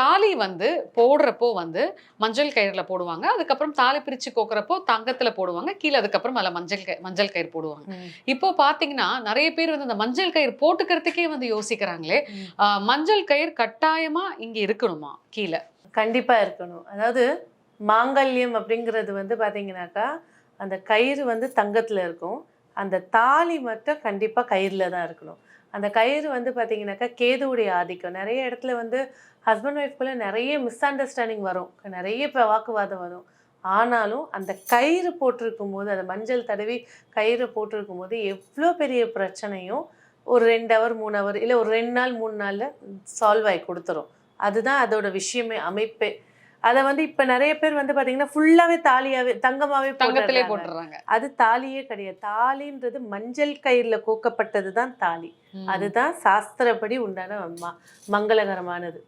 தாலி வந்து போடுறப்போ வந்து மஞ்சள் கயிறுல போடுவாங்க. அதுக்கப்புறம் தாலி பிரிச்சு கோக்குறப்போ தங்கத்துல போடுவாங்க. கீழே அதுக்கப்புறம் அதில் மஞ்சள் கயிறு மஞ்சள் கயிறு போடுவாங்க. இப்போ பாத்தீங்கன்னா நிறைய பேர் வந்து அந்த மஞ்சள் கயிறு போட்டுக்கிறதுக்கே வந்து யோசிக்கிறாங்களே. மஞ்சள் கயிறு கட்டாயமா இங்க இருக்கணுமா? கீழே. கண்டிப்பா இருக்கணும். அதாவது மாங்கல்யம் அப்படிங்கிறது வந்து பாத்தீங்கன்னாக்கா அந்த கயிறு வந்து தங்கத்துல இருக்கும். அந்த தாலி மட்டும் கண்டிப்பாக கயிறில் தான் இருக்கணும். அந்த கயிறு வந்து பார்த்தீங்கன்னாக்கா கேதுவுடைய ஆதிக்கம். நிறைய இடத்துல வந்து ஹஸ்பண்ட் ஒய்ஃப்குள்ள நிறைய மிஸ் அண்டர்ஸ்டாண்டிங் வரும். நிறைய இப்போ வாக்குவாதம் வரும். ஆனாலும் அந்த கயிறு போட்டிருக்கும் போது அந்த மஞ்சள் தடவி கயிறு போட்டிருக்கும் போது எவ்வளோ பெரிய பிரச்சனையும் ஒரு ரெண்டு ஹவர் மூணு ஹவர் இல்லை ஒரு ரெண்டு நாள் மூணு நாளில் சால்வ் ஆகி கொடுத்துரும். அதுதான் அதோட விஷயமே அமைப்பே. அதை வந்து இப்போ நிறைய பேர் வந்து பார்த்தீங்கன்னா ஃபுல்லாகவே தாலியாவே தங்கமாவே தங்கத்திலே. போட்டுறாங்க அது தாலியே கிடையாது தாலின்றது மஞ்சள் கயிறுல கோக்கப்பட்டது தான் தாலி. அதுதான் சாஸ்திரப்படி உண்டான மங்களகரமானது